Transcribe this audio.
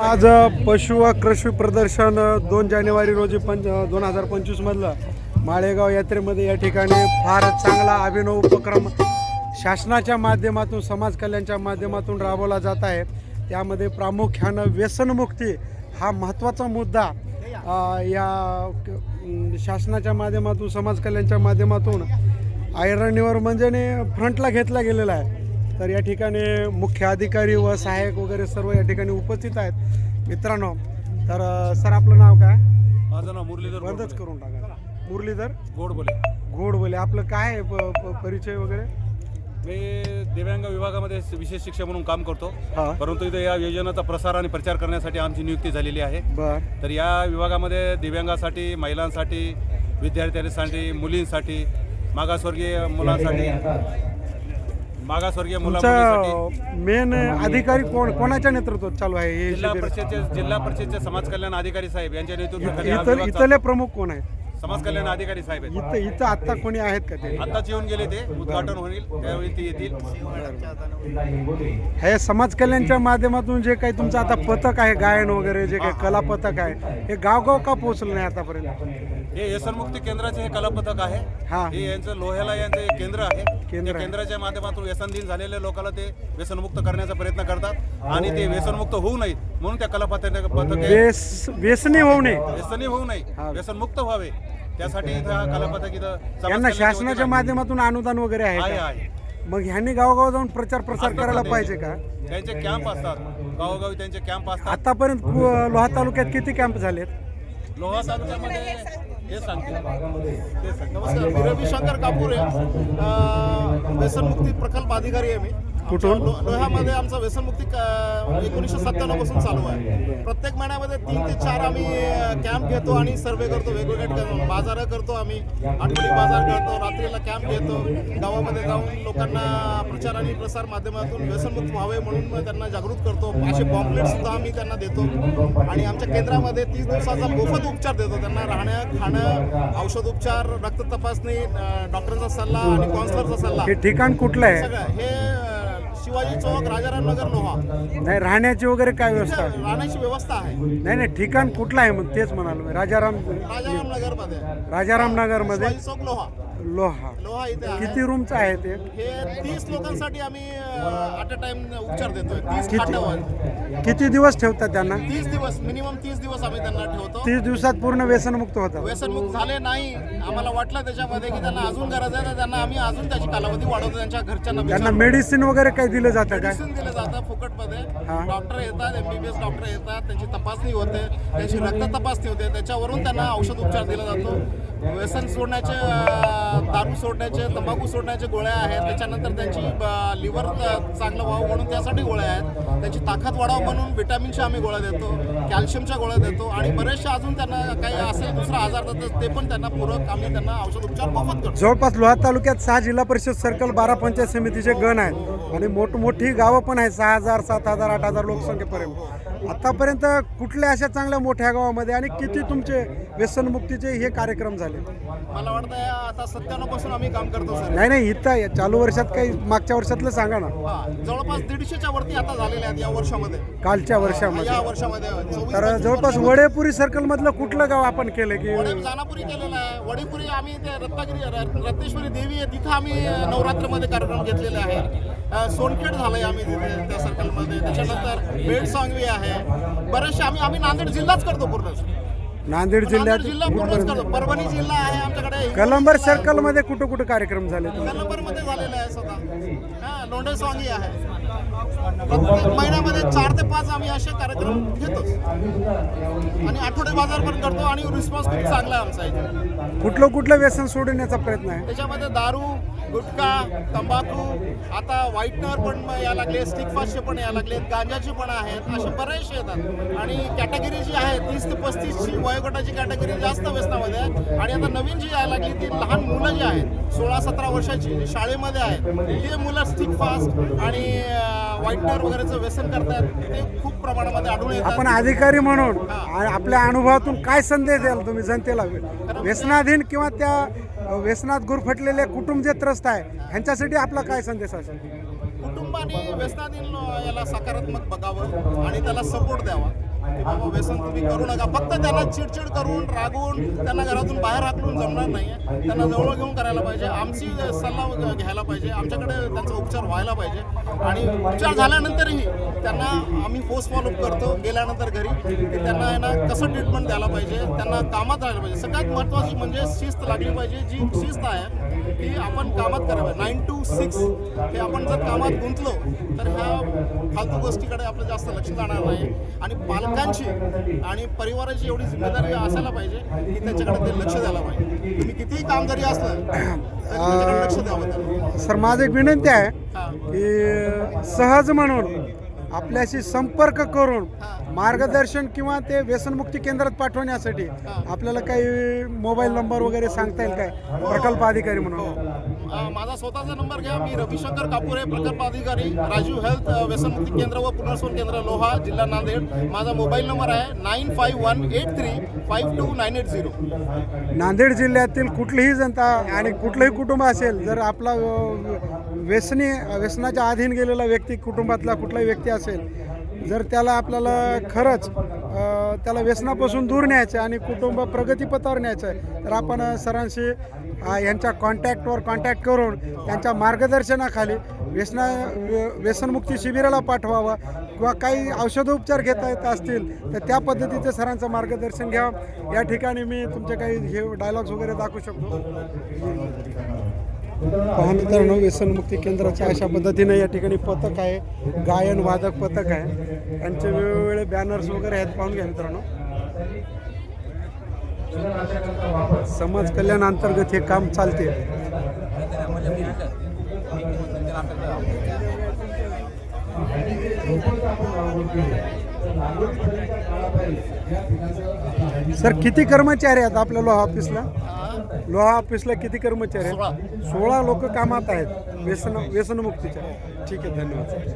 आज पशु व कृषी प्रदर्शन दोन जानेवारी रोजी पंच दोन हजार पंचवीसमधलं माळेगाव यात्रेमध्ये या ठिकाणी फार चांगला अभिनव उपक्रम शासनाच्या माध्यमातून समाज कल्याणच्या माध्यमातून राबवला जात आहे. त्यामध्ये प्रामुख्यानं व्यसनमुक्ती हा महत्त्वाचा मुद्दा या शासनाच्या माध्यमातून समाज कल्याणच्या माध्यमातून आयरणीवर म्हणजे फ्रंटला घेतला गेलेला आहे. तर या ठिकाणी मुख्य अधिकारी व सहाय्यक वगैरे सर्व या ठिकाणी उपस्थित आहेत. मित्रांनो तर सर आपलं नाव काय? माझं नाव मुरलीधर बंदच करून टाका मुरलीधर? गोड बोले घोड बोले आपलं काय आहे प- प- परिचय वगैरे? मी दिव्यांग विभागामध्ये विशेष शिक्षक म्हणून काम करतो. हा. परंतु इथे या योजनेचा प्रसार आणि प्रचार करण्यासाठी आमची नियुक्ती झालेली आहे. बर. तर या विभागामध्ये दिव्यांगासाठी महिलांसाठी विद्यार्थ्यांसाठी मुलींसाठी मागासवर्गीय मुलांसाठी मागासवर्गीय मुला मुलींसाठी मेन अधिकारी कोण कोणाच्या नेतृत्वात चालू आहे हे जिल्हा शिबिर? परिषदचे जिल्हा परिषदचे समाज कल्याण अधिकारी साहेब यांच्या नेतृत्वाखाली हा इथं विभाग इथले प्रमुख कोण आहेत. समाज कल्याण अधिकारी साहेब आहेत. इथं इथं आत्ता कोणी आहेत का ते? आत्ताच येऊन गेले ते. उद्घाटन होईल. त्यावेळी ते येतील. हे समाज कल्याणच्या माध्यमातून जे काही तुमचं आता पथक आहे गायन वगैरे जे काही कला पथक आहे हे गावगाव का पोहोचलं नाही आतापर्यंत? हे व्यसनमुक्ती केंद्राचे हे कलापथक आहे. हा. हे यांचं लोह्याला यांचं एक केंद्र आहे. केंद्र त्या आहे. केंद्राच्या माध्यमातून व्यसनधीन झालेल्या लोकांना ते व्यसनमुक्त करण्याचा प्रयत्न करतात आणि ते व्यसनमुक्त होऊ नयेत म्हणून त्या कलापथक पथक हे व्यस व्यसनी होऊ नये. व्यसनी होऊ नये. हा. व्यसनमुक्त व्हावे. त्यासाठी इथं हा कलापथक इथं समाज यांना कल्याणाच्या शासनाच्या वतीनं माध्यमातून अनुदान वगैरे आहे आहे का? आहे. मग ह्यांनी गावगाव जाऊन प्रचार प्रसार करायला पाहिजे का? त्यांचे कॅम्प असतात. गावोगावी त्यांचे कॅम्प असतात. आतापर्यंत कु- लोहा तालुक्यात किती कॅम्प झालेत? लोहा तालुक्यामध्ये हे नमस्कार मी रविशंकर कापूर आहे. व्यसनमुक्ती प्रकल्प अधिकारी आहे मी. कुठून? लोह्यामध्ये आमचा व्यसनमुक्ती एकोणीसशे सत्त्याण्णवपासून चालू आहे. प्रत्येक महिन्यामध्ये तीन ते चार आम्ही कॅम्प घेतो आणि सर्वे करतो वेगवेगळे क- बाजार करतो आम्ही. आठवडी बाजार करतो रात्रीला कॅम्प घेतो. गावामध्ये जाऊन लोकांना प्रचार आणि प्रसार माध्यमातून व्यसनमुक्त व्हावे म्हणून त्यांना जागृत करतो. असे पॉम्पलेट सुद्धा आम्ही त्यांना देतो. आणि आमच्या केंद्रामध्ये तीस दिवसाचा मोफत उपचार देतो. त्यांना राहणं खाणं औषध उपचार रक्त तपासणी डॉक्टरचा सल्ला आणि काउन्सलरचा सल्ला. हे ठिकाण कुठलं आहे? सगळं. हे शिवाजी चौक राजाराम नगर लोहा. नाही राहण्याची वगैरे काय व्यवस्था आहे? राहण्याची व्यवस्था आहे. नाही नाही ठिकाण कुठलं आहे मग? तेच म्हणालो मी. राजाराम राजाराम नगरमध्ये राजाराम नगरमध्ये शिवाजी चौक लोहा. लोहा. लोहा इथे आहे. किती रूमचं आहे ते? हे तीस लोकांसाठी आम्ही ॲट अ टाइम उपचार देतोय. तीस किती खाटावर किती दिवस ठेवतात त्यांना? तीस दिवस मिनिमम तीस दिवस आम्ही त्यांना ठेवतो. तीस दिवसात पूर्ण व्यसनमुक्त होतात. व्यसनमुक्त झाले नाही आम्हाला वाटलं त्याच्यामध्ये की त्यांना अजून गरज आहे तर त्यांना आम्ही अजून त्याची कालावधी वाढवतो त्यांच्या घरच्यांना त्यांना. मेडिसिन वगैरे काही दिलं जातं काय मेडिसिन दिलं जातं फुकटमध्ये. हा. डॉक्टर येतात एमबीबीएस डॉक्टर येतात त्यांची तपासणी होते त्यांची रक्त तपासणी होते त्याच्यावरून त्यांना औषध उपचार दिला जातो. व्यसन सोडण्याचे दारू सोडण्याचे तंबाखू सोडण्याचे गोळ्या आहेत. त्याच्यानंतर त्यांची लिव्हर चांगलं व्हावं म्हणून त्यासाठी गोळ्या आहेत. त्यांची ताकद वाढावं म्हणून विटॅमिनच्या आम्ही गोळ्या देतो कॅल्शियमच्या गोळ्या देतो आणि बरेचसे अजून त्यांना काही असेल दुसरा आजार देतात ते पण त्यांना पूरक आम्ही त्यांना औषध उपचार मोफत करतो. जवळपास लोहा तालुक्यात सहा जिल्हा परिषद सर्कल बारा पंचायत समितीचे गण आहेत. आणि मोठमोठी गावं पण आहेत सहा हजार सात हजार आठ हजार लोकसंख्येपर्यंत. आतापर्यंत कुठल्या अशा चांगल्या मोठ्या गावामध्ये आणि किती तुमचे व्यसनमुक्तीचे हे कार्यक्रम झाले? मला वाटतं आता सत्त्याण्णवपासून आम्ही काम करतो सर. नाही नाही इथं या चालू वर्षात काही मागच्या वर्षातलं सांगा ना. हा जवळपास दीडशेच्या वरती आता झालेले आहेत या वर्षामध्ये. कालच्या वर्षामध्ये. या वर्षामध्ये चोवीस तर जवळपास वडेपुरी सर्कल मधलं कुठलं गाव आपण केलं की वडे जानापुरी केलेलं आहे. वडीपुरी आम्ही ते रत्नागिरी र- रत्नेश्वरी देवी आहे तिथं आम्ही नवरात्रमध्ये कार्यक्रम घेतलेले आहे. अ, सोनखेड झालंय आम्ही तिथे त्या सर्कलमध्ये त्याच्यानंतर बेड सांगवी आहे. बरेचसे आम्ही आम्ही नांदेड जिल्हाच करतो पूर्ण. नांदेड नांदेड जिल्हा पूर्णच जिल्ह्यात करतो परभणी जिल्हा आहे आमच्याकडे. कलंबर सर्कलमध्ये कुठं कुठं कार्यक्रम झाले नंबरमध्ये झालेलं आहे स्वतः हा लोंढे आहे. प्रत्येक महिन्यामध्ये चार ते पाच आम्ही असे कार्यक्रम घेतोच. आणि आठवडे बाजार पण करतो आणि रिस्पॉन्स खूप चांगला आहे आमचा इथे. कुठलं कुठलं व्यसन सोडण्याचा प्रयत्न आहे? त्याच्यामध्ये दारू गुटखा तंबाखू आता व्हाईटनर पण यायला लागले स्टिक फास्टचे पण यायला लागले गांजाचे पण आहेत असे बरेचसे येतात. आणि कॅटेगरी जी आहे तीस ते पस्तीसची वयोगटाची कॅटेगरी जास्त व्यसनामध्ये आहे. आणि आता नवीन जी यायला लागली ती लहान मुलं जी आहेत सोळा सतरा वर्षाची शाळेमध्ये आहेत ते मुलं स्टिक फास्ट आणि व्हाईटनर वगैरेचं व्यसन करतात ते खूप प्रमाणामध्ये आढळून आपण येतात अधिकारी म्हणून आपल्या अनुभवातून काय संदेश द्याल तुम्ही जनतेला? व्यसनाधीन किंवा त्या व्यसनात गुरफटलेले कुटुंब जे त्रस्त आहे ह्यांच्यासाठी आपला काय संदेश असेल? कुटुंबाने व्यसनाधीन याला सकारात्मक बघावं आणि त्याला सपोर्ट द्यावा. बाबा व्यसन तुम्ही करू नका. फक्त त्यांना चिडचिड करून रागवून त्यांना घरातून बाहेर हाकलून जमणार नाही. त्यांना जवळ घेऊन करायला पाहिजे. आमची सल्ला घ्यायला पाहिजे. आमच्याकडे त्यांचा उपचार व्हायला पाहिजे. आणि उपचार झाल्यानंतरही त्यांना आम्ही पोस्ट फॉलोअप करतो. गेल्यानंतर घरी त्यांना आहे ना कसं ट्रीटमेंट द्यायला पाहिजे? त्यांना कामात राहायला पाहिजे. सगळ्यात महत्त्वाची म्हणजे शिस्त लागली पाहिजे. जी शिस्त आहे की आपण कामात पाहिजे नाईन टू सिक्स हे आपण जर कामात गुंतलो तर ह्या फालतू गोष्टीकडे आपलं जास्त लक्ष जाणार नाही. आणि पालकांची आणि परिवाराची एवढी जिम्मेदारी असायला पाहिजे की त्याच्याकडे ते लक्ष द्यायला पाहिजे. तुम्ही कितीही काम जरी असलं लक्ष द्यावं सर माझं एक विनंती आहे की सहज म्हणून आपल्याशी संपर्क करून. मार्गदर्शन किंवा ते व्यसनमुक्ती केंद्रात पाठवण्यासाठी आपल्याला काही मोबाईल नंबर वगैरे सांगता येईल काय? प्रकल्प अधिकारी म्हणून. अ, माझा स्वतःचा नंबर घ्या. मी रविशंकर कापुरे प्रकल्प अधिकारी राजीव हेल्थ व्यसनमुक्ती केंद्र व पुनर्वसन केंद्र लोहा जिल्हा नांदेड. माझा मोबाईल नंबर आहे nine five one eight three five two nine eight zero. Nanded जिल्ह्यातील कुठलीही जनता आणि कुठलंही कुटुंब असेल जर आपला व्यसनी व्यसनाच्या अधीन गेलेला व्यक्ती कुटुंबातला कुठलाही व्यक्ती असेल जर त्याला आपल्याला खरंच त्याला व्यसनापासून दूर न्यायचं आहे आणि कुटुंब प्रगतीपथावर न्यायचं आहे तर आपण सरांशी यांच्या कॉन्टॅक्टवर कॉन्टॅक्ट करून त्यांच्या मार्गदर्शनाखाली व्यसना व्य- व्यसनमुक्ती शिबिराला पाठवावं किंवा काही औषधोपचार घेता येत असतील तर त्या पद्धतीचं सरांचं मार्गदर्शन घ्यावं. या ठिकाणी मी तुमचे काही हे डायलॉग्स वगैरे दाखवू शकतो. पहा मित्रांनो व्यसनमुक्ती केंद्राच्या अशा पद्धतीने या ठिकाणी पथक आहे. गायन वादक पथक आहे. त्यांचे वेगवेगळे बॅनर्स वगैरे आहेत पाहून घ्या मित्रांनो. समाज कल्याण अंतर्गत हे काम चालते. सर किती कर्मचारी आहेत आपल्या लोहा ऑफिसला लोहा ऑफिसला किती कर्मचारी आहेत? सोळा लोक कामात आहेत व्यसन व्यसनमुक्तीच्या. ठीक आहे धन्यवाद.